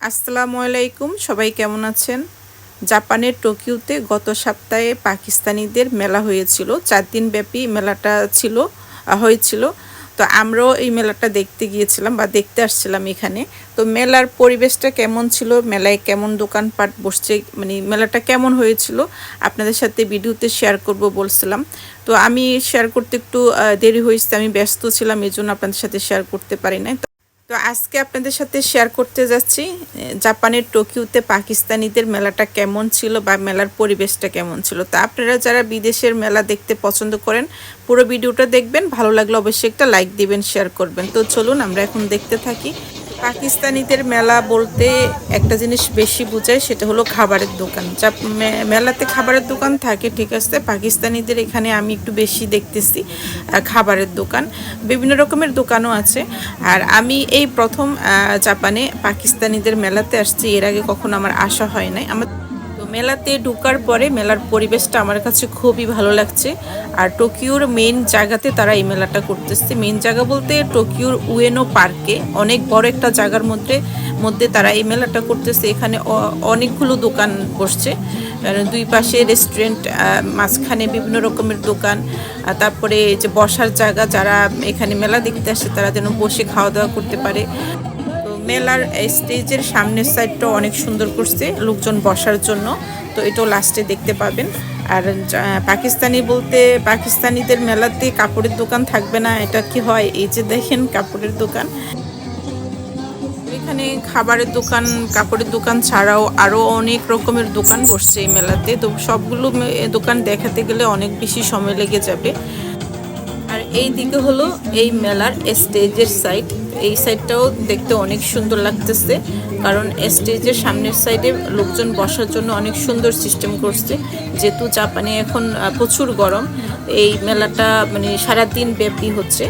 আসসালামু আলাইকুম, সবাই কেমন আছেন? জাপানের টোকিওতে গত সপ্তাহে পাকিস্তানিদের মেলা হয়েছিল। চার দিন ব্যাপী মেলাটা ছিল হয়েছিল। তো আমরাও এই মেলাটা দেখতে গিয়েছিলাম বা দেখতে আসছিলাম এখানে। তো মেলার পরিবেশটা কেমন ছিল? মেলায় কেমন দোকানপাট বসছে? মানে মেলাটা কেমন হয়েছিল? আপনাদের সাথে ভিডিওতে শেয়ার করব বলছিলাম। তো আমি শেয়ার করতে একটু দেরি হয়েছে, আমি ব্যস্ত ছিলাম এই জন্য আপনাদের সাথে শেয়ার করতে পারি নাই। তো আজকে আপনাদের সাথে শেয়ার করতে যাচ্ছি জাপানের টোকিওতে পাকিস্তানিদের মেলাটা কেমন ছিল বা মেলার পরিবেশটা কেমন ছিল। তা আপনারা যারা বিদেশের মেলা দেখতে পছন্দ করেন, পুরো ভিডিওটা দেখবেন। ভালো লাগলে অবশ্যই একটা লাইক দিবেন শেয়ার করবেন। তো চলুন আমরা এখন দেখতে থাকি পাকিস্তানিদের মেলা বলতে একটা জিনিস বেশি বোঝায়, সেটা হলো খাবারের দোকান। যা মেলাতে খাবারের দোকান থাকে, ঠিক আছে, পাকিস্তানিদের এখানে আমি একটু বেশি দেখতেছি খাবারের দোকান। বিভিন্ন রকমের দোকানও আছে। আর আমি এই প্রথম জাপানে পাকিস্তানিদের মেলাতে আসছি, এর আগে কখনো আমার আশা হয় নাই। আমার মেলাতে ঢোকার পরে মেলার পরিবেশটা আমার কাছে খুবই ভালো লাগছে। আর টোকিওর মেন জায়গাতে তারা এই মেলাটা করতেছে। মেন জায়গা বলতে টোকিওর উয়েনো পার্কে, অনেক বড় একটা জায়গার মধ্যে মধ্যে তারা এই মেলাটা করতেছে। এখানে অনেকগুলো দোকান বসছে। দুই পাশে রেস্টুরেন্ট মাঝখানে বিভিন্ন রকমের দোকান। তারপরে যে বসার জায়গা, যারা এখানে মেলা দেখতে আসে, তারা যেন বসে খাওয়া দাওয়া করতে পারে। মেলার স্টেজের সামনের সাইডটা অনেক সুন্দর করছে লোকজন বসার জন্য। তো এটাও লাস্টে দেখতে পাবেন। আর পাকিস্তানি বলতে পাকিস্তানিদের মেলাতে কাপড়ের দোকান থাকবে না। এটা কি হয়? এই যে দেখেন কাপড়ের দোকান। এখানে খাবারের দোকান, কাপড়ের দোকান ছাড়াও আরও অনেক রকমের দোকান বসছে এই মেলাতে। তো সবগুলো দোকান দেখাতে গেলে অনেক বেশি সময় লেগে যাবে। এই দিকে হলো এই মেলার স্টেজের সাইড এই সাইডটাও দেখতে অনেক সুন্দর লাগতেছে, কারণ স্টেজের সামনের সাইডে লোকজন বসার জন্য অনেক সুন্দর সিস্টেম করছে। যেহেতু জাপানে এখন প্রচুর গরম, এই মেলাটা মানে সারাদিন ব্যাপী হচ্ছে।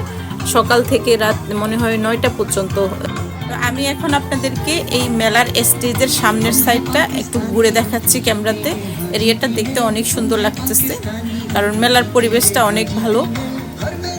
সকাল থেকে রাত মনে হয় নয়টা পর্যন্ত। আমি এখন আপনাদেরকে এই মেলার স্টেজের সামনের সাইডটা একটু ঘুরে দেখাচ্ছি ক্যামেরাতে। এরিয়াটা দেখতে অনেক সুন্দর লাগতেছে, কারণ মেলার পরিবেশটা অনেক ভালো। हर